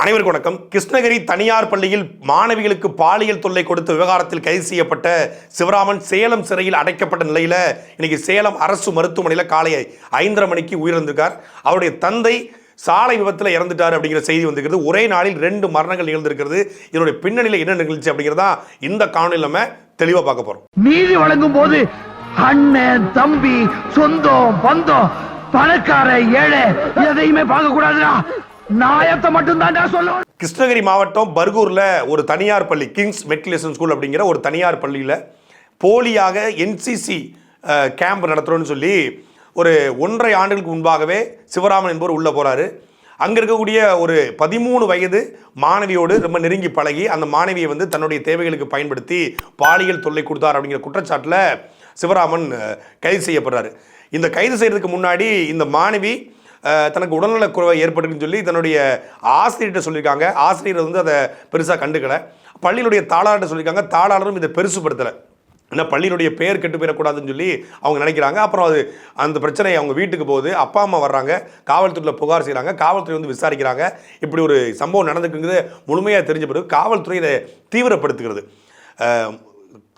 அனைவருக்கும் வணக்கம். கிருஷ்ணகிரி தனியார் பள்ளியில் மாணவிகளுக்கு பாலியல் தொல்லை கொடுத்த விவகாரத்தில் கைது செய்யப்பட்ட சிவராமன் சேலம் சிறையில் அடைக்கப்பட்ட நிலையில இன்னைக்கு சேலம் அரசு மருத்துவமனையில் காலை ஐந்தரை மணிக்கு உயிரிழந்திருக்கார். அவருடைய தந்தை சாலை விபத்தில் இறந்துட்டார் அப்படிங்கிற செய்தி வந்திருக்கிறது. ஒரே நாளில் ரெண்டு மரணங்கள் நிகழ்ந்திருக்கிறது. இதனுடைய பின்னணியில் என்ன நிகழ்ச்சி அப்படிங்கிறதா இந்த காணொலியில் நம்ம தெளிவாக பார்க்க போறோம். நீதி வழங்கும் போது அண்ணன் தம்பி சொந்தம் பந்தம் பணக்கார ஏழை எதையுமே பார்க்க கூடாதுடா நாயத்தை மட்டும் தான் சொல்லுவோம் கிருஷ்ணகிரி மாவட்டம் பர்கூரில் ஒரு தனியார் பள்ளி கிங்ஸ் மெட்ரிகுலேஷன் ஸ்கூல் அப்படிங்கிற ஒரு தனியார் பள்ளியில் போலியாக என்சிசி கேம்ப் நடத்துகிறோன்னு சொல்லி ஒரு ஒன்றரை ஆண்டுகளுக்கு முன்பாகவே சிவராமன் என்பவர் உள்ளே போகிறாரு அங்கே இருக்கக்கூடிய ஒரு பதிமூணு வயது மாணவியோடு ரொம்ப நெருங்கி பழகி அந்த மாணவியை வந்து தன்னுடைய தேவைகளுக்கு பயன்படுத்தி பாலியல் தொல்லை கொடுத்தார் அப்படிங்கிற குற்றச்சாட்டில் சிவராமன் கைது செய்யப்படுறாரு. இந்த கைது செய்கிறதுக்கு முன்னாடி இந்த மாணவி தனக்கு உடல்நலக்குறைவை ஏற்பட்டுன்னு சொல்லி தன்னுடைய ஆசிரியர்கிட்ட சொல்லியிருக்காங்க. ஆசிரியர் வந்து அதை பெருசாக கண்டுக்கலை. பள்ளியினுடைய தாளாளர்கிட்ட சொல்லியிருக்காங்க. தாளாளரும் இதை பெருசுப்படுத்தலை ஏன்னா பள்ளியினுடைய பெயர் கெட்டு போயிடக்கூடாதுன்னு சொல்லி அவங்க நினைக்கிறாங்க. அப்புறம் அது அந்த பிரச்சனை அவங்க வீட்டுக்கு போகுது. அப்பா அம்மா வர்றாங்க. காவல்துறையில் புகார் செய்கிறாங்க காவல்துறை வந்து விசாரிக்கிறாங்க. இப்படி ஒரு சம்பவம் நடந்துக்குங்கிறது முழுமையாக தெரிஞ்ச பிறகு காவல்துறை இதை தீவிரப்படுத்துகிறது.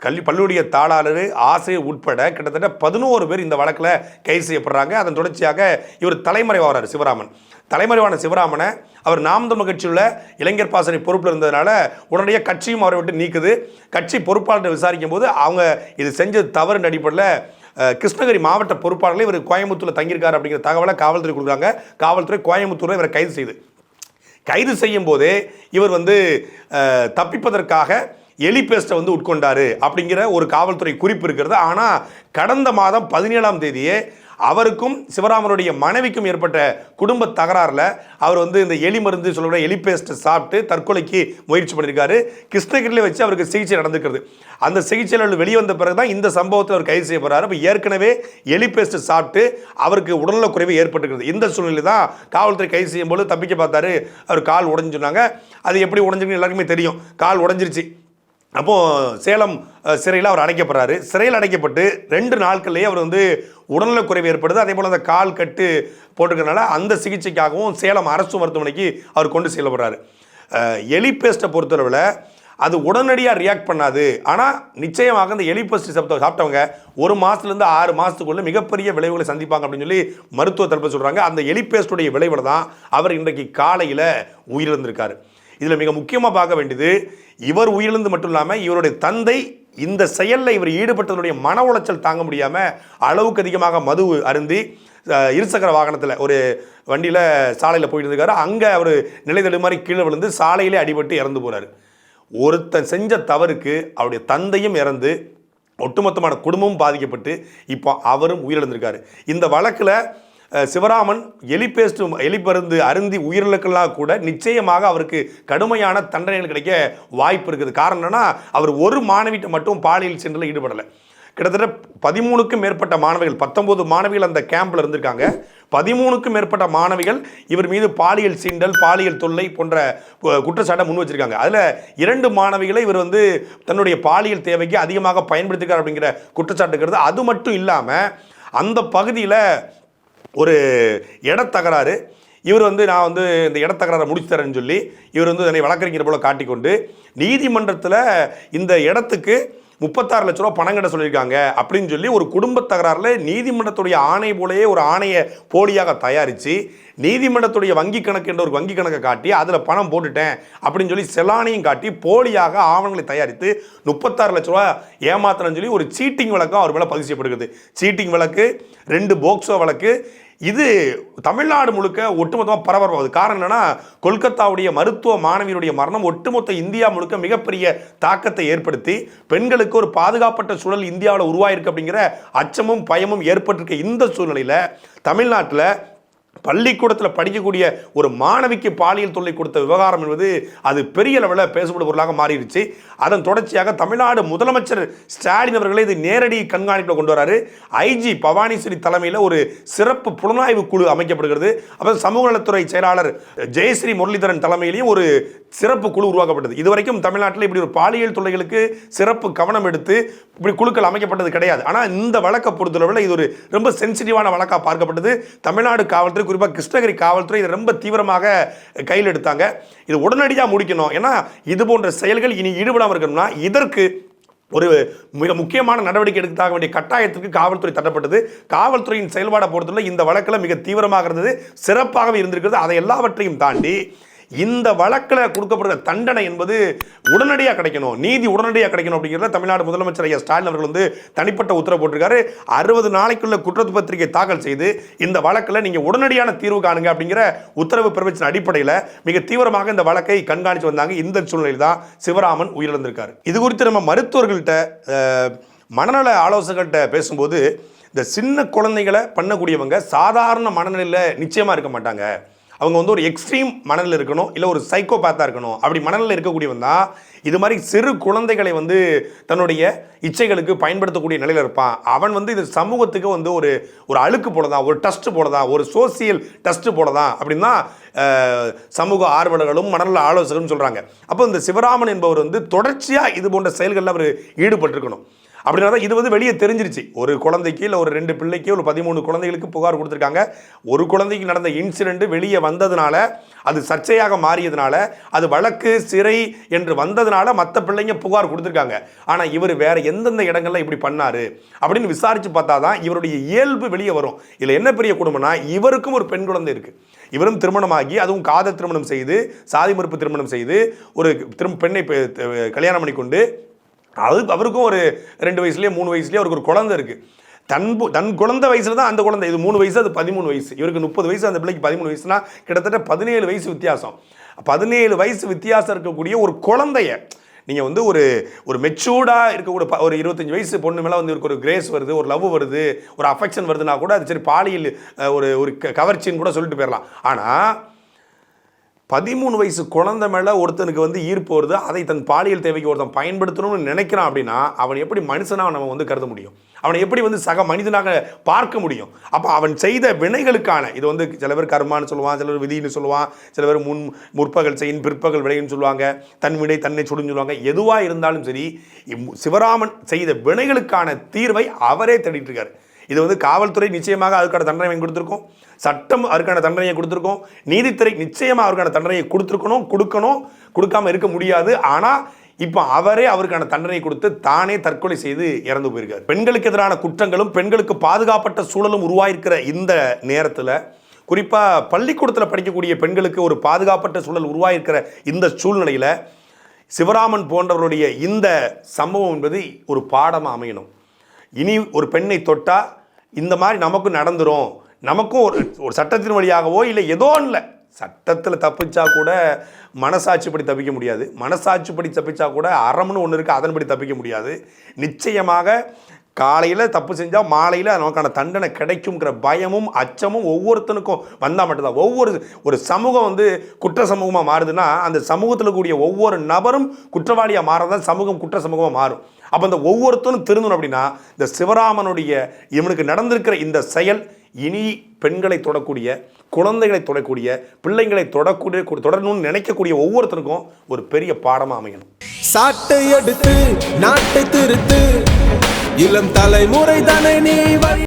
கல்வி பள்ளியுடைய தாளாளர் ஆசிரியர் உட்பட கிட்டத்தட்ட பதினோரு பேர் இந்த வழக்கில் கைது செய்யப்படுறாங்க. அதன் தொடர்ச்சியாக இவர் தலைமறைவாகிறார் சிவராமன். தலைமறைவான சிவராமனை அவர் நாம் தமிழ் கட்சியில் இளைஞர் பாசறை பொறுப்பில் இருந்ததுனால உடனடியாக கட்சியும் அவரை விட்டு நீக்குது. கட்சி பொறுப்பாளர்கிட்ட விசாரிக்கும் போது அவங்க இது செஞ்சது தவறுன்ற அடிப்படையில் கிருஷ்ணகிரி மாவட்ட பொறுப்பாளர்களே இவர் கோயம்புத்தூரில் தங்கியிருக்கார் அப்படிங்கிற தகவலை காவல்துறை கொடுக்குறாங்க. காவல்துறை கோயம்புத்தூரில் இவரை கைது செய்யுது கைது செய்யும் போதே இவர் வந்து தப்பிப்பதற்காக எலி பேஸ்ட்டை வந்து உட்கொண்டாரு அப்படிங்கிற ஒரு காவல்துறை குறிப்பு இருக்கிறது. ஆனால் கடந்த மாதம் பதினேழாம் தேதியே அவருக்கும் சிவராமனுடைய மனைவிக்கும் ஏற்பட்ட குடும்ப தகராறில் அவர் வந்து இந்த எலி மருந்து சொல்லக்கூடிய எலி பேஸ்ட்டை சாப்பிட்டு தற்கொலைக்கு முயற்சி பண்ணியிருக்காரு கிருஷ்ணகிரியில் வச்சு அவருக்கு சிகிச்சை நடந்துக்கிறது அந்த சிகிச்சையில் வெளியே வந்த பிறகு தான் இந்த சம்பவத்தில் அவர் கைது செய்யப்படுறாரு அப்போ ஏற்கனவே எலி பேஸ்ட்டு சாப்பிட்டு அவருக்கு உடல்நலக் குறைவு ஏற்பட்டுக்கிறது இந்த சூழ்நிலை தான் காவல்துறை கைது செய்யும்போது தப்பிக்க பார்த்தாரு. அவர் கால் உடஞ்சுனாங்க சொன்னாங்க. அது எப்படி உடஞ்சிருக்குன்னு எல்லாருக்குமே தெரியும். கால் உடஞ்சிருச்சு. அப்போது சேலம் சிறையில் அவர் அடைக்கப்படுறாரு. சிறையில் அடைக்கப்பட்டு ரெண்டு நாட்கள்லேயே அவர் வந்து உடல்நலக்குறைவு ஏற்படுது. அதே போல் அந்த கால் கட்டு போட்டுக்கிறனால அந்த சிகிச்சைக்காகவும் சேலம் அரசு மருத்துவமனைக்கு அவர் கொண்டு செல்லப்படுறாரு. எலி பேஸ்ட்டை பொறுத்தளவில் அது உடனடியாக ரியாக்ட் பண்ணாது. ஆனால் நிச்சயமாக அந்த எலிபஸ்டி சப்த சாப்பிட்டவங்க ஒரு மாதத்துலேருந்து ஆறு மாதத்துக்குள்ளே மிகப்பெரிய விளைவுகளை சந்திப்பாங்க அப்படின்னு சொல்லி மருத்துவ தரப்பு சொல்கிறாங்க அந்த எலிபேஸ்டுடைய விளைவில் தான் அவர் இன்றைக்கு காலையில் உயிரிழந்திருக்காரு. இதில் மிக முக்கியமாக பார்க்க வேண்டியது இவர் உயிரிழந்து மட்டும் இல்லாமல் இவருடைய தந்தை இந்த செயலில் இவர் ஈடுபட்டதனுடைய மன உளைச்சல் தாங்க முடியாமல் அளவுக்கு அதிகமாக மது அருந்தி இருசக்கர வாகனத்தில் ஒரு வண்டியில் சாலையில் போயிட்டு இருக்காரு. அங்கே அவர் நிலை மாதிரி கீழே விழுந்து சாலையிலே அடிபட்டு இறந்து போகிறார் ஒருத்தன் செஞ்ச தவறுக்கு அவருடைய தந்தையும் இறந்து ஒட்டுமொத்தமான குடும்பமும் பாதிக்கப்பட்டு இப்போ அவரும் உயிரிழந்திருக்காரு. இந்த வழக்கில் சிவராமன் எலி பேஸ்ட் எலி பருந்து அருந்தி உயிரிழக்கலாம் கூட நிச்சயமாக அவருக்கு கடுமையான தண்டனைகள் கிடைக்க வாய்ப்பு இருக்குது. காரணம் என்னன்னா அவர் ஒரு மாணவிட்ட மட்டும் பாலியல் சென்றில் ஈடுபடலை. கிட்டத்தட்ட பதிமூணுக்கும் மேற்பட்ட மாணவிகள் பத்தொம்போது மாணவிகள் அந்த கேம்பில் இருந்திருக்காங்க. பதிமூணுக்கும் மேற்பட்ட மாணவிகள் இவர் மீது பாலியல் சீண்டல் பாலியல் தொல்லை போன்ற குற்றச்சாட்டை முன் வச்சிருக்காங்க. அதில் இரண்டு மாணவிகளை இவர் வந்து தன்னுடைய பாலியல் தேவைக்கு அதிகமாக பயன்படுத்திக்கிறார் அப்படிங்கிற குற்றச்சாட்டுக்கிறது அது மட்டும் இல்லாமல் அந்த பகுதியில் ஒரு இடத்தகராறு இவர் வந்து நான் வந்து இந்த இடத்தகராறை முடிச்சு தரேன்னு சொல்லி இவர் வந்து என்னை வழக்கறிஞர் போல காட்டிக்கொண்டு நீதிமன்றத்தில் இந்த இடத்துக்கு முப்பத்தாறு லட்ச ரூபா பணம் கட்ட சொல்லியிருக்காங்க அப்படின்னு சொல்லி ஒரு குடும்ப தகராறில் நீதிமன்றத்துடைய ஆணை போலயே ஒரு ஆணையை போலியாக தயாரித்து நீதிமன்றத்துடைய வங்கி கணக்கு என்ற ஒரு வங்கி கணக்கை காட்டி அதில் பணம் போட்டுட்டேன் அப்படின்னு சொல்லி செலானையும் காட்டி போலியாக ஆவணங்களை தயாரித்து முப்பத்தாறு லட்ச ரூபா ஏமாத்தணும்னு சொல்லி ஒரு சீட்டிங் வழக்கம் அவர் மேலே பதிவு செய்யப்படுகிறது. சீட்டிங் வழக்கு ரெண்டு போக்சோ வழக்கு இது தமிழ்நாடு முழுக்க ஒட்டுமொத்தமாக பரபரப்பாகுது. காரணம் என்னென்னா கொல்கத்தாவுடைய மருத்துவ மாணவியினுடைய மரணம் ஒட்டுமொத்த இந்தியா முழுக்க மிகப்பெரிய தாக்கத்தை ஏற்படுத்தி பெண்களுக்கு ஒரு பாதுகாப்பட்ட சூழல் இந்தியாவில் உருவாயிருக்கு அப்படிங்கிற அச்சமும் பயமும் ஏற்பட்டிருக்க இந்த சூழ்நிலையில் தமிழ்நாட்டில் பள்ளிக்கூடத்தில் படிக்கக்கூடிய ஒரு மாணவிக்கு பாலியல் தொல்லை கொடுத்த விவகாரம் என்பது அது பெரிய அளவில் பேசப்படும் பொருளாக மாறிடுச்சு. அதன் தொடர்ச்சியாக தமிழ்நாடு முதலமைச்சர் ஸ்டாலின் அவர்களை இது நேரடி கண்காணிப்பில் கொண்டு வராரு. ஐஜி பவானிஸ்வரி தலைமையில் ஒரு சிறப்பு புலனாய்வு குழு அமைக்கப்படுகிறது. அப்புறம் சமூக நலத்துறை செயலாளர் ஜெயஸ்ரீ முரளிதரன் தலைமையிலையும் ஒரு சிறப்பு குழு உருவாக்கப்பட்டது. இதுவரைக்கும் தமிழ்நாட்டில் இப்படி ஒரு பாலியல் தொல்லைகளுக்கு சிறப்பு கவனம் எடுத்து இப்படி குழுக்கள் அமைக்கப்பட்டது கிடையாது. ஆனால் இந்த வழக்கை பொறுத்தளவில் இது ஒரு ரொம்ப சென்சிட்டிவான வழக்காக பார்க்கப்பட்டது. தமிழ்நாடு காவல்துறை குறிப்பாக கிருஷ்ணகிரி காவல்துறை இதை ரொம்ப தீவிரமாக கையில் எடுத்தாங்க. இது உடனடியாக முடிக்கணும். ஏன்னா இது போன்ற செயல்கள் இனி ஈடுபடாமல் இருக்கணும்னா இதற்கு ஒரு மிக முக்கியமான நடவடிக்கை எடுத்தாக வேண்டிய கட்டாயத்திற்கு காவல்துறை தட்டப்பட்டது காவல்துறையின் செயல்பாடை பொறுத்துள்ள இந்த வழக்கில் மிக தீவிரமாக இருந்தது. சிறப்பாகவே இருந்திருக்கிறது. அதை எல்லாவற்றையும் தாண்டி இந்த வழக்கில் கொடுக்கப்படுற தண்டனை என்பது உடனடியாக கிடைக்கணும். நீதி உடனடியாக கிடைக்கணும் அப்படிங்கிறத தமிழ்நாடு முதலமைச்சர் ஐயா ஸ்டாலின் அவர்கள் வந்து தனிப்பட்ட உத்தரவு போட்டிருக்காரு. அறுபது நாளைக்குள்ள குற்றத்து பத்திரிகை தாக்கல் செய்து இந்த வழக்கில் நீங்கள் உடனடியான தீர்வு காணுங்க அப்படிங்கிற உத்தரவு பிறப்பிச்சின அடிப்படையில் மிக தீவிரமாக இந்த வழக்கை கண்காணித்து வந்தாங்க. இந்த சூழ்நிலையில் தான் சிவராமன் உயிரிழந்திருக்காரு. இது குறித்து நம்ம மருத்துவர்கள்ட்ட மனநல ஆலோசகர்கள்ட்ட பேசும்போது இந்த சின்ன குழந்தைகளை பண்ணக்கூடியவங்க சாதாரண மனநிலையில் நிச்சயமாக இருக்க மாட்டாங்க. அவங்க வந்து ஒரு எக்ஸ்ட்ரீம் மனநிலை இருக்கணும் இல்லை ஒரு சைக்கோபேத்தாக இருக்கணும். அப்படி மனநிலை இருக்கக்கூடியவன் தான் இது மாதிரி சிறு குழந்தைகளை வந்து தன்னுடைய இச்சைகளுக்கு பயன்படுத்தக்கூடிய நிலையில் இருப்பான். அவன் வந்து இது சமூகத்துக்கு வந்து ஒரு ஒரு அழுக்கு போல தான் ஒரு டஸ்ட் போல தான் ஒரு சோசியல் டஸ்ட் போல தான் அப்படின்னா சமூக ஆர்வலர்களும் மனநல ஆலோசகரும் சொல்கிறாங்க அப்போ இந்த சிவராமன் என்பவர் வந்து தொடர்ச்சியாக இது போன்ற செயல்களில் அவர் ஈடுபட்டிருக்கணும். அப்படின்னா தான் இது வந்து வெளியே தெரிஞ்சிருச்சு. ஒரு குழந்தைக்கு இல்லை ஒரு ரெண்டு பிள்ளைக்கு ஒரு பதிமூணு குழந்தைகளுக்கு புகார் கொடுத்துருக்காங்க. ஒரு குழந்தைக்கு நடந்த இன்சிடென்ட் வெளியே வந்ததுனால அது சர்ச்சையாக மாறியதுனால அது வழக்கு சிறை என்று வந்ததுனால மற்ற பிள்ளைங்க புகார் கொடுத்துருக்காங்க. ஆனால் இவர் வேறு எந்தெந்த இடங்களில் இப்படி பண்ணாரு அப்படின்னு விசாரித்து பார்த்தா தான் இவருடைய இயல்பு வெளியே வரும். இதில் என்ன பெரிய குடும்பம்னா இவருக்கும் ஒரு பெண் குழந்தை இருக்குது இவரும் திருமணமாகி அதுவும் காதல் திருமணம் செய்து சாதி மறுப்பு திருமணம் செய்து ஒரு திரும் பெண்ணை கல்யாணம் பண்ணி கொண்டு அது அவருக்கும் ஒரு ரெண்டு வயசுலேயே மூணு வயசுலேயே அவருக்கு ஒரு குழந்தை இருக்குது தன் பு- தன் குழந்தை வயசில் தான் அந்த குழந்தை. இது மூணு வயசு அது பதிமூணு வயசு. இவருக்கு முப்பது வயசு அந்த பிள்ளைக்கு பதிமூணு வயசுனா கிட்டத்தட்ட பதினேழு வயசு வித்தியாசம். பதினேழு வயசு வித்தியாசம் இருக்கக்கூடிய ஒரு குழந்தைய நீங்கள் வந்து ஒரு ஒரு மெச்சூர்டாக இருக்கக்கூடிய ஒரு இருபத்தஞ்சி வயசு பொண்ணு மேலே வந்து ஒரு கிரேஸ் வருது ஒரு லவ் வருது ஒரு அஃபெக்ஷன் வருதுன்னா கூட அது சரி பாலியல் ஒரு ஒரு க- கவர்ச்சின்னு கூட சொல்லிட்டு போயிடலாம் ஆனால் பதிமூணு வயசு குழந்தை மேலே ஒருத்தனுக்கு வந்து ஈர்ப்பு வருது அதை தன் பாலியல் தேவைக்கு ஒருத்தன் பயன்படுத்தணும்னு நினைக்கிறான் அப்படின்னா அவன் எப்படி மனுஷனாக நம்ம வந்து கருத முடியும்? அவனை எப்படி வந்து சக மனிதனாக பார்க்க முடியும்? அப்போ அவன் செய்த வினைகளுக்கான இது வந்து சில பேர் கர்மான்னு சொல்லுவான் சில பேர் விதின்னு சொல்லுவான் சில பேர் முன் முற்பகல் செய்யும் பிற்பகல் விளைன்னு சொல்லுவாங்க தன் வினை தன்னை சுடுன்னு சொல்லுவாங்க. எதுவாக இருந்தாலும் சரி சிவராமன் செய்த வினைகளுக்கான தீர்வை அவரே தேடிட்டு இருக்காரு. இது வந்து காவல்துறை நிச்சயமாக அதுக்கான தண்டனை கொடுத்துருக்கோம். சட்டம் அதுக்கான தண்டனையை கொடுத்துருக்கோம். நீதித்துறை நிச்சயமாக அவருக்கான தண்டனையை கொடுத்துருக்கணும் கொடுக்கணும். கொடுக்காம இருக்க முடியாது. ஆனால் இப்போ அவரே அவருக்கான தண்டனை கொடுத்து தானே தற்கொலை செய்து இறந்து போயிருக்கார். பெண்களுக்கு எதிரான குற்றங்களும் பெண்களுக்கு பாதுகாப்பட்ட சூழலும் உருவாயிருக்கிற இந்த நேரத்தில் குறிப்பாக பள்ளிக்கூடத்தில் படிக்கக்கூடிய பெண்களுக்கு ஒரு பாதுகாப்பட்ட சூழல் உருவாயிருக்கிற இந்த சூழ்நிலையில் சிவராமன் போன்றவருடைய இந்த சம்பவம் என்பது ஒரு பாடமாக அமையணும். இனி ஒரு பெண்ணை தொட்டால் இந்த மாதிரி நமக்கும் நடந்துரும். நமக்கும் ஒரு ஒரு சட்டத்தின் வழியாகவோ இல்லை ஏதோ இல்லை சட்டத்தில் தப்பிச்சா கூட மனசாட்சிப்படி தப்பிக்க முடியாது. மனசாட்சிப்படி தப்பிச்சா கூட அறம்னு ஒன்று இருக்குது அதன்படி தப்பிக்க முடியாது. நிச்சயமாக காலையில் தப்பு செஞ்சால் மாலையில் நமக்கான தண்டனை கிடைக்குங்கிற பயமும் அச்சமும் ஒவ்வொருத்தனுக்கும் வந்தால் மட்டும்தான். ஒவ்வொரு ஒரு சமூகம் வந்து குற்ற சமூகமாக மாறுதுன்னா அந்த சமூகத்தில் கூடிய ஒவ்வொரு நபரும் குற்றவாளியாக மாறதான் சமூகம் குற்ற சமூகமாக மாறும். அப்போ இந்த ஒவ்வொருத்தரும் திருந்தணும் அப்படின்னா இந்த சிவராமனுடைய இவனுக்கு நடந்திருக்கிற இந்த செயல் இனி பெண்களை தொடக்கூடிய குழந்தைகளை தொடக்கூடிய பிள்ளைங்களை தொடக்கூடிய தொடரணும்னு நினைக்கக்கூடிய ஒவ்வொருத்தருக்கும் ஒரு பெரிய பாடமாக அமையணும். சாட்டை எடுத்து நாட்டை திருத்து இளம் தலைமுறை தானே நீ வழி